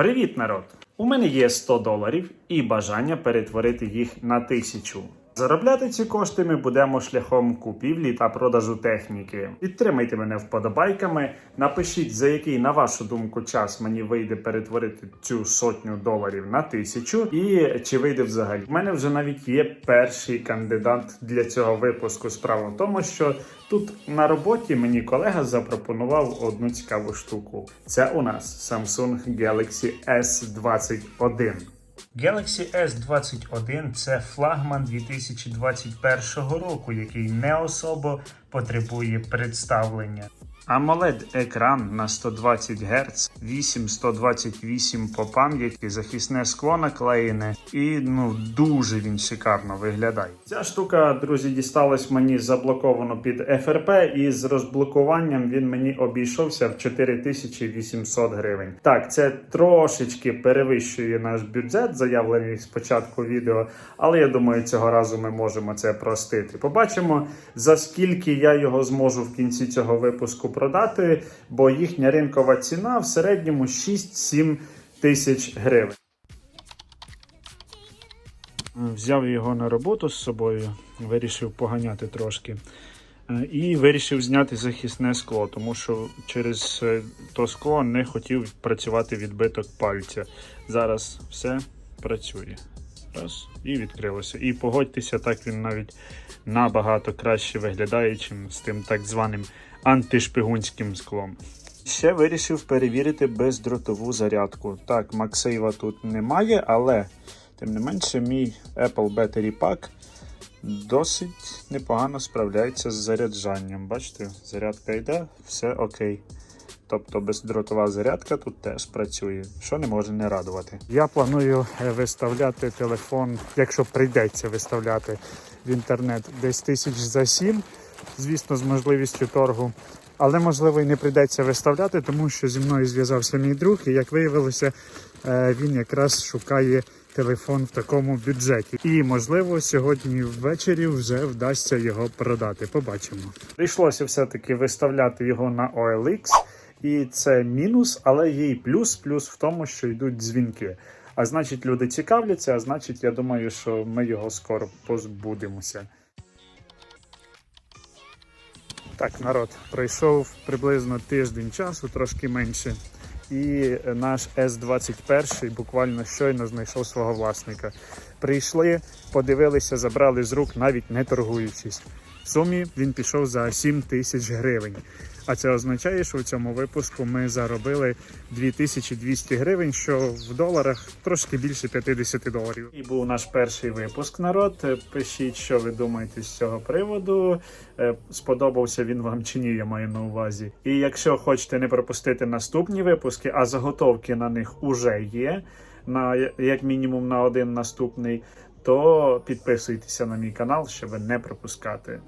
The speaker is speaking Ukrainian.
Привіт, народ! У мене є 100 доларів і бажання перетворити їх на тисячу. Заробляти ці кошти ми будемо шляхом купівлі та продажу техніки. Підтримайте мене вподобайками. Напишіть, за який, на вашу думку, час мені вийде перетворити цю сотню доларів на тисячу, і чи вийде взагалі. У мене вже навіть є перший кандидат для цього випуску. Справа в тому, що тут на роботі мені колега запропонував одну цікаву штуку. Це у нас Samsung Galaxy S21. Galaxy S21 це флагман 2021 року, який не особо потребує представлення. Amoled екран на 120 Гц, 8128 по пам'яті, захисне скло наклеєне, і ну дуже він шикарно виглядає. Ця штука, друзі, дісталась мені заблоковано під FRP, і з розблокуванням він мені обійшовся в 4800 гривень. Так, це трошечки перевищує наш бюджет, заявлений з початку відео, але я думаю, цього разу ми можемо це простити. Побачимо, за скільки я його зможу в кінці цього випуску продати, бо їхня ринкова ціна в середньому 6-7 тисяч гривень. Взяв його на роботу з собою, вирішив поганяти трошки. Е, І вирішив зняти захисне скло, тому що через е, то скло не хотів працювати відбиток пальця. Зараз все працює. Раз, і відкрилося. І погодьтеся, так він навіть набагато краще виглядає, чим з тим так званим антишпигунським склом. Ще вирішив перевірити бездротову зарядку. Так, Максейва тут немає, але тим не менше, мій Apple Battery Pack досить непогано справляється з заряджанням. Бачите, зарядка йде, все окей. Тобто бездротова зарядка тут теж працює, що не може не радувати. Я планую е, виставляти телефон, якщо прийдеться виставляти в інтернет десь тисяч за сім, звісно, з можливістю торгу. Але можливо і не прийдеться виставляти, тому що зі мною зв'язався мій друг, і як виявилося, е, він якраз шукає телефон в такому бюджеті. І можливо сьогодні ввечері вже вдасться його продати. Побачимо. Прийшлося все-таки виставляти його на OLX. І це мінус, але є і плюс. Плюс в тому, що йдуть дзвінки. А значить, люди цікавляться, а значить, я думаю, що ми його скоро позбудемося. Так, народ, пройшов приблизно тиждень часу, трошки менше. І наш С-21 буквально щойно знайшов свого власника. Прийшли, подивилися, забрали з рук, навіть не торгуючись. В сумі він пішов за 7 тисяч гривень. А це означає, що в цьому випуску ми заробили 2200 гривень, що в доларах трошки більше 50 доларів. І був наш перший випуск. Народ. Пишіть, що ви думаєте з цього приводу. Е, Сподобався він вам чи ні, я маю на увазі. І якщо хочете не пропустити наступні випуски, а заготовки на них уже є. На як мінімум на один наступний, то підписуйтеся на мій канал, щоб не пропускати.